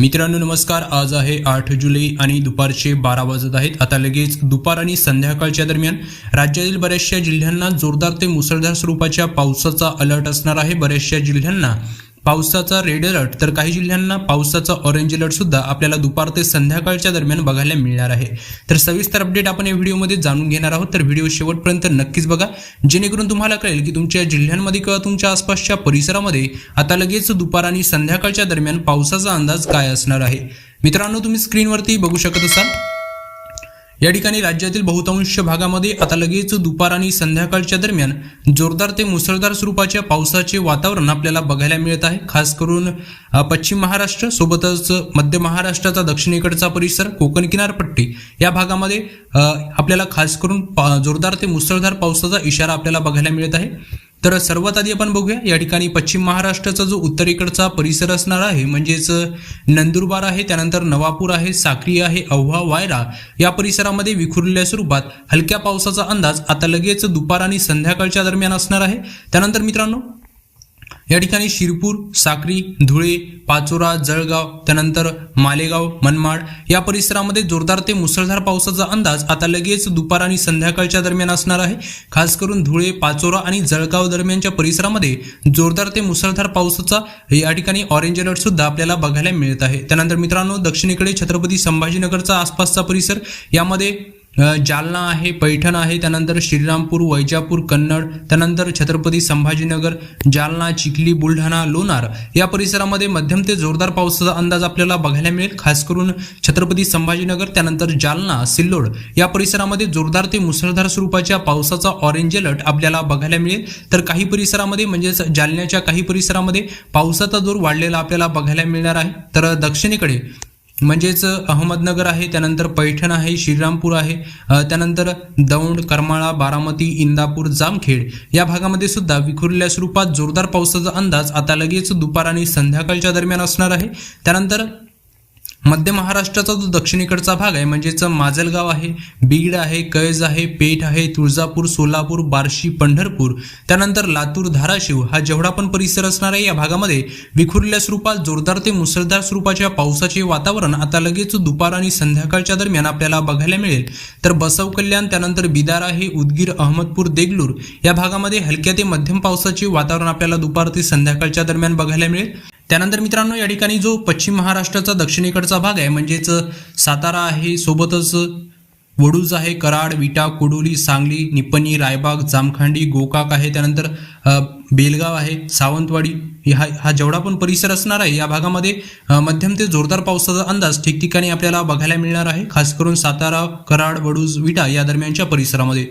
मित्रांनो नमस्कार. आज आहे आठ जुलै आणि दुपारचे बारा वाजत आहेत. आता लगेच दुपार आणि संध्याकाळच्या दरम्यान राज्यातील बऱ्याचशा जिल्ह्यांना जोरदार ते मुसळधार स्वरूपाच्या पावसाचा अलर्ट असणार आहे. बऱ्याचशा जिल्ह्यांना पावसाचा रेड अलर्ट. तर काही जिल्ह्यांना पावसाचा ऑरेंज अलर्ट सुद्धा आपल्याला दुपार ते संध्याकाळच्या दरम्यान बघायला मिळणार आहे. तर सविस्तर अपडेट आपण या व्हिडिओमध्ये जाणून घेणार आहोत. तर व्हिडिओ शेवटपर्यंत नक्कीच बघा. जेणेकरून तुम्हाला कळेल की तुमच्या जिल्ह्यांमध्ये किंवा तुमच्या आसपासच्या परिसरामध्ये आता लगेच दुपार आणि संध्याकाळच्या दरम्यान पावसाचा अंदाज काय असणार आहे. मित्रांनो तुम्ही स्क्रीनवरती बघू शकत असाल. या ठिकाणी राज्यातील बहुतांश भागामध्ये आता लगेच दुपार आणि संध्याकाळच्या दरम्यान जोरदार ते मुसळधार स्वरूपाच्या पावसाचे वातावरण आपल्याला बघायला मिळत आहे. खास करून पश्चिम महाराष्ट्र सोबतच मध्य महाराष्ट्राचा दक्षिणेकडचा परिसर कोकण किनारपट्टी या भागामध्ये आपल्याला खास करून पा- जोरदार ते मुसळधार पावसाचा इशारा आपल्याला बघायला मिळत आहे. तर सर्वात आधी आपण बघूया या ठिकाणी पश्चिम महाराष्ट्राचा जो उत्तरेकडचा परिसर असणार आहे म्हणजेच नंदुरबार आहे त्यानंतर नवापूर आहे साक्री आहे अव्हा वायरा या परिसरामध्ये विखुरलेल्या स्वरूपात हलक्या पावसाचा अंदाज आता लगेच दुपार आणि संध्याकाळच्या दरम्यान असणार आहे. त्यानंतर मित्रांनो या ठिकाणी शिरपूर साक्री धुळे पाचोरा जळगाव त्यानंतर मालेगाव मनमाड या परिसरामध्ये जोरदार ते मुसळधार पावसाचा अंदाज आता लगेच दुपार आणि संध्याकाळच्या दरम्यान असणार आहे. खास करून धुळे पाचोरा आणि जळगाव दरम्यानच्या परिसरामध्ये जोरदार ते मुसळधार पावसाचा या ठिकाणी ऑरेंज अलर्ट सुद्धा आपल्याला बघायला मिळत आहे. त्यानंतर मित्रांनो दक्षिणेकडे छत्रपती संभाजीनगरचा आसपासचा परिसर यामध्ये जालना आहे पैठण आहे त्यानंतर श्रीरामपूर वैजापूर कन्नड त्यानंतर छत्रपती संभाजीनगर जालना चिखली बुलढाणा लोणार. या परिसरामध्ये मध्यम ते जोरदार पावसाचा अंदाज आपल्याला बघायला मिळेल. खास करून छत्रपती संभाजीनगर त्यानंतर जालना सिल्लोड. या परिसरामध्ये जोरदार ते मुसळधार स्वरूपाच्या पावसाचा ऑरेंज अलर्ट आपल्याला बघायला मिळेल. तर काही परिसरामध्ये म्हणजेच जालन्याच्या काही परिसरामध्ये पावसाचा जोर वाढलेला आपल्याला बघायला मिळणार आहे. तर दक्षिणेकडे म्हणजेच अहमदनगर आहे त्यानंतर पैठण आहे श्रीरामपूर आहे त्यानंतर दौंड करमाळा बारामती इंदापूर जामखेड या भागामध्ये सुद्धा विखुरलेल्या स्वरूपात जोरदार पावसाचा अंदाज आता लगेच दुपार आणि संध्याकाळच्या दरम्यान असणार आहे. त्यानंतर मध्य महाराष्ट्राचा जो दक्षिणेकडचा भाग आहे म्हणजेच माजलगाव आहे बीड आहे कैज आहे पेठ आहे तुळजापूर सोलापूर बार्शी पंढरपूर त्यानंतर लातूर धाराशिव हा जेवढा पण परिसर असणार आहे या भागामध्ये विखुरल्या स्वरूपात जोरदार ते मुसळधार स्वरूपाच्या पावसाचे वातावरण आता लगेच दुपार आणि संध्याकाळच्या दरम्यान आपल्याला बघायला मिळेल. तर बसव कल्याण त्यानंतर बिदार आहे उदगीर अहमदपूर देगलूर या भागामध्ये हलक्या ते मध्यम पावसाचे वातावरण आपल्याला दुपार ते संध्याकाळच्या दरम्यान बघायला मिळेल. त्यानंतर मित्रांनो या ठिकाणी जो पश्चिम महाराष्ट्राचा दक्षिणेकडचा भाग आहे म्हणजेच सातारा आहे सोबतच वडूज आहे कराड विटा कोडोली सांगली निपणी रायबाग जामखांडी गोकाक आहे त्यानंतर बेलगाव आहे सावंतवाडी हा हा जेवढा पण परिसर असणार आहे या भागामध्ये मध्यम ते जोरदार पावसाचा अंदाज ठिकठिकाणी आपल्याला बघायला मिळणार आहे खास करून सातारा कराड वडूज विटा या दरम्यानच्या परिसरामध्ये.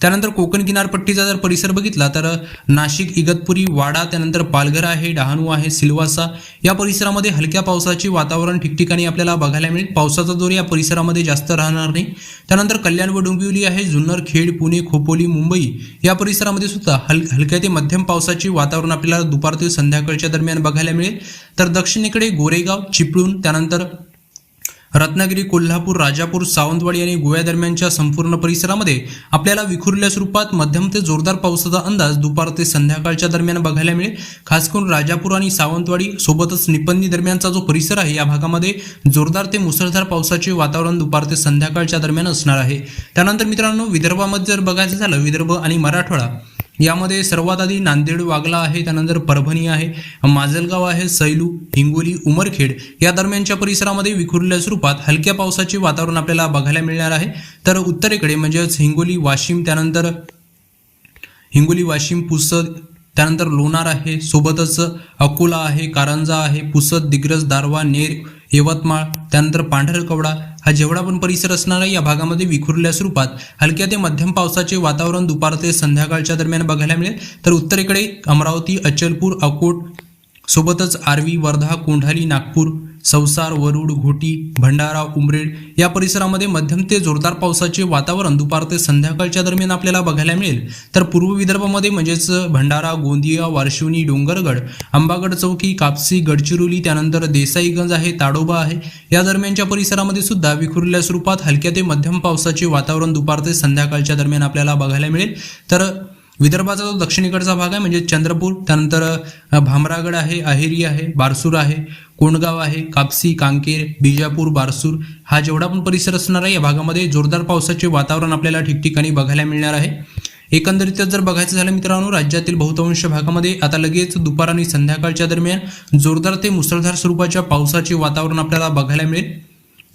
त्यानंतर कोकण किनारपट्टीचा जर परिसर बघितला तर नाशिक इगतपुरी वाडा त्यानंतर पालघर आहे डहाणू आहे सिल्वासा. या परिसरामध्ये हलक्या पावसाचे वातावरण ठिकठिकाणी आपल्याला बघायला मिळेल. पावसाचा जोर या परिसरामध्ये जास्त राहणार नाही. त्यानंतर कल्याण व डोंबिवली आहे जुन्नर खेड पुणे खोपोली मुंबई. या परिसरामध्ये सुद्धा हल हलक्या ते मध्यम पावसाचे वातावरण आपल्याला दुपार ते संध्याकाळच्या दरम्यान बघायला मिळेल. तर दक्षिणेकडे गोरेगाव चिपळूण त्यानंतर रत्नागिरी कोल्हापूर राजापूर सावंतवाडी आणि गोव्या दरम्यानच्या संपूर्ण परिसरामध्ये आपल्याला विखुरल्या स्वरूपात मध्यम ते जोरदार पावसाचा अंदाज दुपार ते संध्याकाळच्या दरम्यान बघायला मिळेल. खास करून राजापूर आणि सावंतवाडी सोबतच निपन्नी दरम्यानचा जो परिसर आहे या भागामध्ये जोरदार ते मुसळधार पावसाचे वातावरण दुपार ते संध्याकाळच्या दरम्यान असणार आहे. त्यानंतर मित्रांनो विदर्भामध्ये जर बघायचं झालं विदर्भ आणि मराठवाडा यामध्ये सर्वात आधी नांदेड वागला आहे त्यानंतर परभणी आहे माजलगाव आहे सैलू हिंगोली उमरखेड. या दरम्यानच्या परिसरामध्ये विखुरलेल्या स्वरूपात हलक्या पावसाचे वातावरण आपल्याला बघायला मिळणार आहे. तर उत्तरेकडे म्हणजेच हिंगोली वाशिम त्यानंतर हिंगोली वाशिम पुसद त्यानंतर लोणार आहे सोबतच अकोला आहे कारंजा आहे पुसद दिग्रज दारवा नेर यवतमाळ त्यानंतर पांढरकवडा हा जेवढा पण परिसर असणारा या भागामध्ये विखुरल्या स्वरूपात हलक्या ते मध्यम पावसाचे वातावरण दुपार ते संध्याकाळच्या दरम्यान बघायला मिळेल. तर उत्तरेकडे अमरावती अचलपूर अकोट सोबतच आर्वी वर्धा कोंढाली नागपूर संसार वरुड घोटी भंडारा उमरेड या परिसरामध्ये मध्यम ते जोरदार पावसाचे वातावरण दुपार ते संध्याकाळच्या दरम्यान आपल्याला बघायला मिळेल. तर पूर्व विदर्भामध्ये म्हणजेच भंडारा गोंदिया वारशिवनी डोंगरगड अंबागड चौकी कापसी गडचिरोली त्यानंतर देसाईगंज आहे ताडोबा आहे. या दरम्यानच्या परिसरामध्ये सुद्धा विखुरलेल्या स्वरूपात हलक्या ते मध्यम पावसाचे वातावरण दुपार ते संध्याकाळच्या दरम्यान आपल्याला बघायला मिळेल. तर विदर्भाचा जो दक्षिणेकडचा भाग आहे म्हणजे चंद्रपूर त्यानंतर भामरागड आहे अहेरी आहे बारसूर आहे कोंडगाव आहे कापसी कांकेर बिजापूर बारसूर. हा जेवढा पण परिसर असणार आहे या भागामध्ये जोरदार पावसाचे वातावरण आपल्याला ठिकठिकाणी बघायला मिळणार आहे. एकंदरीतच जर बघायचं झालं मित्रांनो राज्यातील बहुतांश भागामध्ये आता लगेच दुपार आणि संध्याकाळच्या दरम्यान जोरदार ते मुसळधार स्वरूपाच्या पावसाचे वातावरण आपल्याला बघायला मिळेल.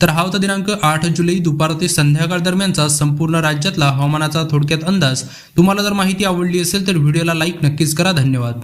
तर हा होता दिनांक आठ जुलै दुपार ते संध्याकाळ दरम्यानचा संपूर्ण राज्यातला हवामानाचा थोडक्यात अंदाज. तुम्हाला जर माहिती आवडली असेल तर व्हिडिओला लाईक नक्कीच करा. धन्यवाद.